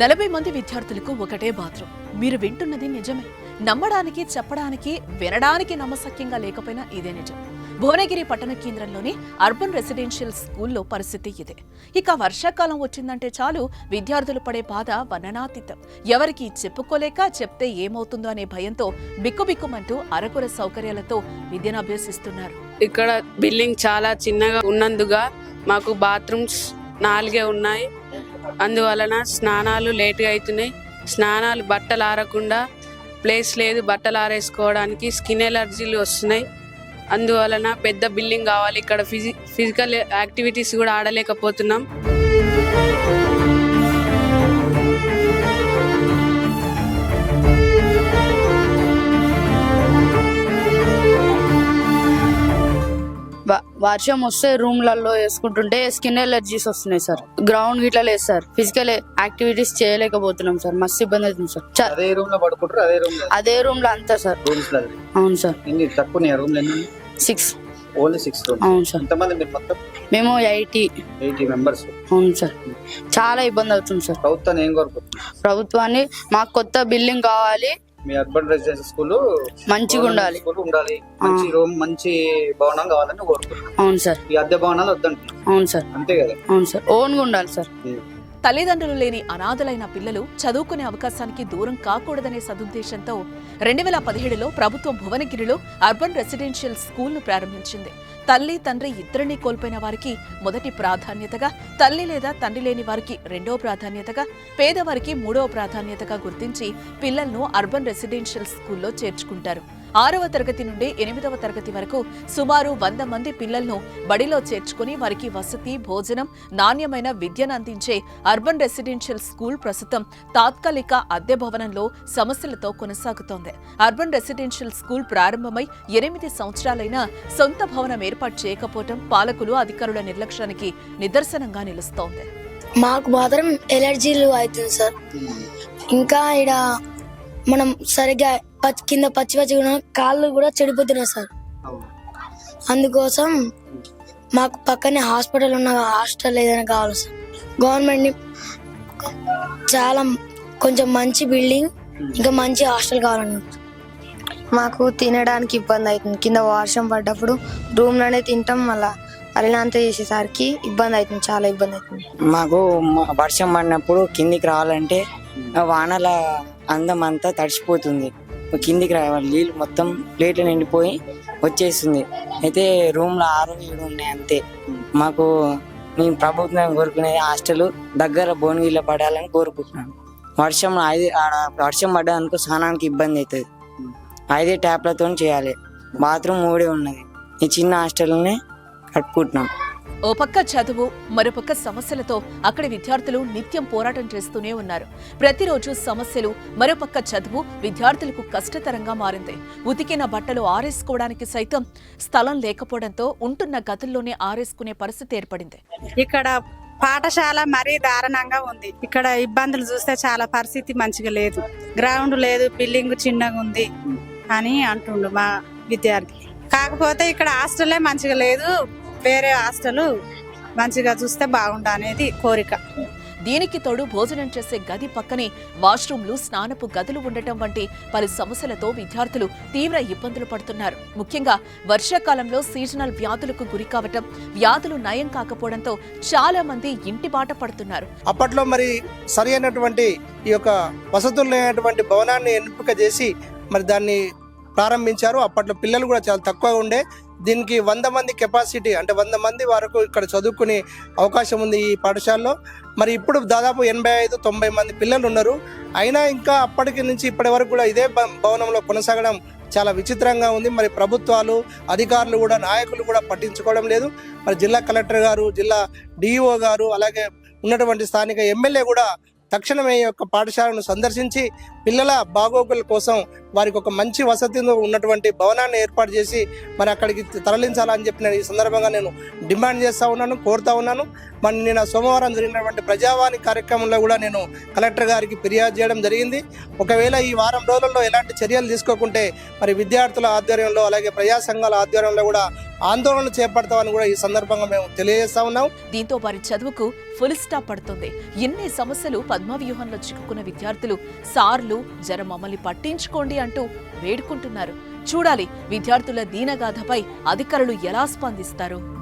నలభై మంది విద్యార్థులకు ఒకటే బాత్రూమ్. మీరు వింటున్నది నిజమే. నమ్మడానికి చెప్పడానికి వినడానికి నమ్మశక్యంగా లేకపోయినా ఇదే నిజం. భువనగిరి పట్టణ కేంద్రంలోని అర్బన్ రెసిడెన్షియల్ స్కూల్లో పరిస్థితి ఇదే. ఇక వర్షాకాలం వచ్చిందంటే చాలు విద్యార్థులు పడే బాధ వర్ణనాతీతం ఎవరికి చెప్పుకోలేక చెప్తే ఏమవుతుందో అనే భయంతో బిక్కుబిక్కుమంటూ అరకుర సౌకర్యాలతో విద్యను అభ్యసిస్తున్నారు. ఇక్కడ బిల్డింగ్ చాలా చిన్నగా ఉన్నందుగా మాకు బాత్రూమ్స్ నాలుగే ఉన్నాయి. అందువలన స్నానాలు లేట్గా అవుతున్నాయి స్నానాలు బట్టలు ఆరకుండా ప్లేస్ లేదు బట్టలు ఆరేసుకోవడానికి స్కిన్ ఎలర్జీలు వస్తున్నాయి. అందువలన పెద్ద బిల్డింగ్ కావాలి. ఇక్కడ ఫిజి ఫిజికల్ యాక్టివిటీస్ కూడా ఆడలేకపోతున్నాం. వర్షం వస్తే రూమ్లలో వేసుకుంటుంటే స్కిన్ ఎలర్జీస్ వస్తున్నాయి సార్. గ్రౌండ్ గిట్లా లేదు సార్. ఫిజికల్ యాక్టివిటీస్ చేయలేకపోతున్నాం సార్. మస్తు ఇబ్బంది అవుతుంది సార్. అదే రూమ్లో పడుకుంటారు అదే రూమ్ అదే రూమ్లో అంతా సార్. అవును సార్. తక్కువ రూమ్ సిక్స్ ఓన్లీ సిక్స్ అవును సార్. ఎంతమంది మీరు మొత్తం? మేము ఎయిటీ. ఎయిటీ మెంబర్స్ అవును సార్. చాలా ఇబ్బంది అవుతుంది సార్. ప్రభుత్వాన్ని ఏం కోరుకుంటున్నారు? ప్రభుత్వాన్ని మాకు కొత్త బిల్డింగ్ కావాలి. మీ అర్బన్ రెసిడెన్సీ స్కూల్ మంచిగా ఉండాలి. స్కూల్ ఉండాలి. మంచి రూమ్ మంచి భవనం కావాలని కోరుకుంటున్నాను అవును సార్. ఈ అద్దె భవనాలు వద్దంటున్నాను అవును సార్. అంతే కదా? అవును సార్. ఓన్గా ఉండాలి సార్. తల్లిదండ్రులు లేని అనాథలైన పిల్లలు చదువుకునే అవకాశానికి దూరం కాకూడదనే సదుద్దేశంతో రెండు వేల పదిహేడులో ప్రభుత్వం భువనగిరిలో అర్బన్ రెసిడెన్షియల్ స్కూల్ను ప్రారంభించింది. తల్లి తండ్రి ఇద్దరిని కోల్పోయిన వారికి మొదటి ప్రాధాన్యతగా తల్లి లేదా తండ్రి లేని వారికి రెండో ప్రాధాన్యతగా పేదవారికి మూడవ ప్రాధాన్యతగా గుర్తించి పిల్లలను అర్బన్ రెసిడెన్షియల్ స్కూల్లో చేర్చుకుంటారు. ఆరవ తరగతి నుండి ఎనిమిదవ తరగతి వరకు సుమారు వంద మంది పిల్లలను బడిలో చేర్చుకుని వారికి వసతి భోజనం నాణ్యమైన విద్యను అందించే అర్బన్ రెసిడెన్షియల్ స్కూల్ ప్రస్తుతం తాత్కాలిక అద్దె భవనంలో సమస్యలతో కొనసాగుతోంది. అర్బన్ రెసిడెన్షియల్ స్కూల్ ప్రారంభమై ఎనిమిది సంవత్సరాలైనా సొంత భవనం ఏర్పాటు చేయకపోవటం పాలకులు అధికారుల నిర్లక్ష్యానికి నిదర్శనంగా నిలుస్తోంది. మాకు మాత్రం ఎలర్జీలు అవుతుంది సార్. ఇంకా ఇక్కడ మనం సరిగ్గా పచ్చి కింద పచ్చి పచ్చిగా కాళ్ళు కూడా చెడిపోతున్నాయి సార్. అందుకోసం మాకు పక్కనే హాస్పిటల్ ఉన్న హాస్టల్ ఏదైనా కావాలి సార్. గవర్నమెంట్ని చాలా కొంచెం మంచి బిల్డింగ్ ఇంకా మంచి హాస్టల్ కావాలని. మాకు తినడానికి ఇబ్బంది అవుతుంది. కింద వర్షం పడ్డప్పుడు రూమ్లోనే తింటాం మళ్ళా అల్లినంత చేసేసరికి ఇబ్బంది అవుతుంది చాలా ఇబ్బంది అవుతుంది. మాకు మ- వర్షం పడినప్పుడు కిందికి రావాలంటే వానల అందం అంతా తడిసిపోతుంది. కిందికి రావాలి. నీళ్ళు మొత్తం ప్లేట్లు నిండిపోయి వచ్చేస్తుంది అయితే రూమ్లో ఆరు ఏడు ఉన్నాయి అంతే. మాకు మేము ప్రభుత్వం కోరుకునేది హాస్టల్ దగ్గర భువనగిరిలో పడాలని కోరుకుంటున్నాను వర్షం ఐదు ఆడ వర్షం పడ్డానికి స్నానానికి ఇబ్బంది అవుతుంది. ఐదే ట్యాప్లతో చేయాలి. బాత్రూమ్ మూడే ఉన్నది. ఈ చిన్న హాస్టల్ని కట్టుకుంటున్నాం. ఓ పక్క చదువు మరోపక్క సమస్యలతో అక్కడి విద్యార్థులు నిత్యం పోరాటం చేస్తూనే ఉన్నారు. ప్రతిరోజు సమస్యలు మరోపక్క చదువు విద్యార్థులకు కష్టతరంగా మారింది. ఉతికిన బట్టలు ఆరేసుకోవడానికి సైతం స్థలం లేకపోవడంతో ఉంటున్న గదుల్లోనే ఆరేసుకునే పరిస్థితి ఏర్పడింది. ఇక్కడ పాఠశాల మరీ దారుణంగా ఉంది. ఇక్కడ ఇబ్బందులు చూస్తే చాలా పరిస్థితి మంచిగా లేదు. గ్రౌండ్ లేదు బిల్డింగ్ చిన్నగా ఉంది అని అంటుండు మా విద్యార్థి. కాకపోతే ఇక్కడ హాస్టలే మంచిగా లేదు. వేరే హాస్టల్ మంచిగా చూస్తే బాగుండు అనేది కోరిక. దీనికి తోడు భోజనం చేసే గది పక్కనే వాష్రూమ్లు స్నానపు గదులు ఉండటం వంటి పలు సమస్యలతో విద్యార్థులు తీవ్ర ఇబ్బందులు పడుతున్నారు. ముఖ్యంగా వర్షాకాలంలో సీజనల్ వ్యాధులకు గురి కావటం వ్యాధులు నయం కాకపోవడంతో చాలా మంది ఇంటి బాట పడుతున్నారు. అప్పట్లో మరి సరి అయినటువంటి ఈ యొక్క వసతులు లేనటువంటి భవనాన్ని ఎంపిక చేసి మరి దాన్ని ప్రారంభించారు. అప్పట్లో పిల్లలు కూడా చాలా తక్కువగా ఉండే దీనికి వంద మంది కెపాసిటీ అంటే వంద మంది వరకు ఇక్కడ చదువుకునే అవకాశం ఉంది ఈ పాఠశాలలో. మరి ఇప్పుడు దాదాపు ఎనభై ఐదు తొంభై మంది పిల్లలు ఉన్నారు. అయినా ఇంకా అప్పటికి నుంచి ఇప్పటి వరకు కూడా ఇదే భ- భవనంలో కొనసాగడం చాలా విచిత్రంగా ఉంది. మరి ప్రభుత్వాలు అధికారులు కూడా నాయకులు కూడా పట్టించుకోవడం లేదు. మరి జిల్లా కలెక్టర్ గారు జిల్లా డిఈఓ గారు అలాగే ఉన్నటువంటి స్థానిక ఎమ్మెల్యే కూడా తక్షణమే ఈ యొక్క పాఠశాలను సందర్శించి పిల్లల బాగోగుల కోసం వారికి ఒక మంచి వసతిలో ఉన్నటువంటి భవనాన్ని ఏర్పాటు చేసి మరి అక్కడికి తరలించాలని చెప్పిన ఈ సందర్భంగా నేను డిమాండ్ చేస్తూ ఉన్నాను కోరుతా ఉన్నాను. మరి నిన్న సోమవారం జరిగినటువంటి ప్రజావాణి కార్యక్రమంలో కూడా నేను కలెక్టర్ గారికి ఫిర్యాదు చేయడం జరిగింది. ఒకవేళ ఈ వారం రోజుల్లో ఎలాంటి చర్యలు తీసుకోకుంటే మరి విద్యార్థుల ఆధ్వర్యంలో అలాగే ప్రజా సంఘాల ఆధ్వర్యంలో కూడా ఆందోళన చేపడతామని కూడా ఈ సందర్భంగా మేము తెలియజేస్తా ఉన్నాం. దీంతో వారి చదువుకు ఫుల్ స్టాప్ పడుతుంది. ఎన్ని సమస్యలు పద్మవ్యూహంలో చిక్కుకున్న విద్యార్థులు సార్లు జర మమ్మల్ని పట్టించుకోండి అంటూ వేడుకుంటున్నారు. చూడాలి విద్యార్థుల దీనగాథపై అధికారులు ఎలా స్పందిస్తారు.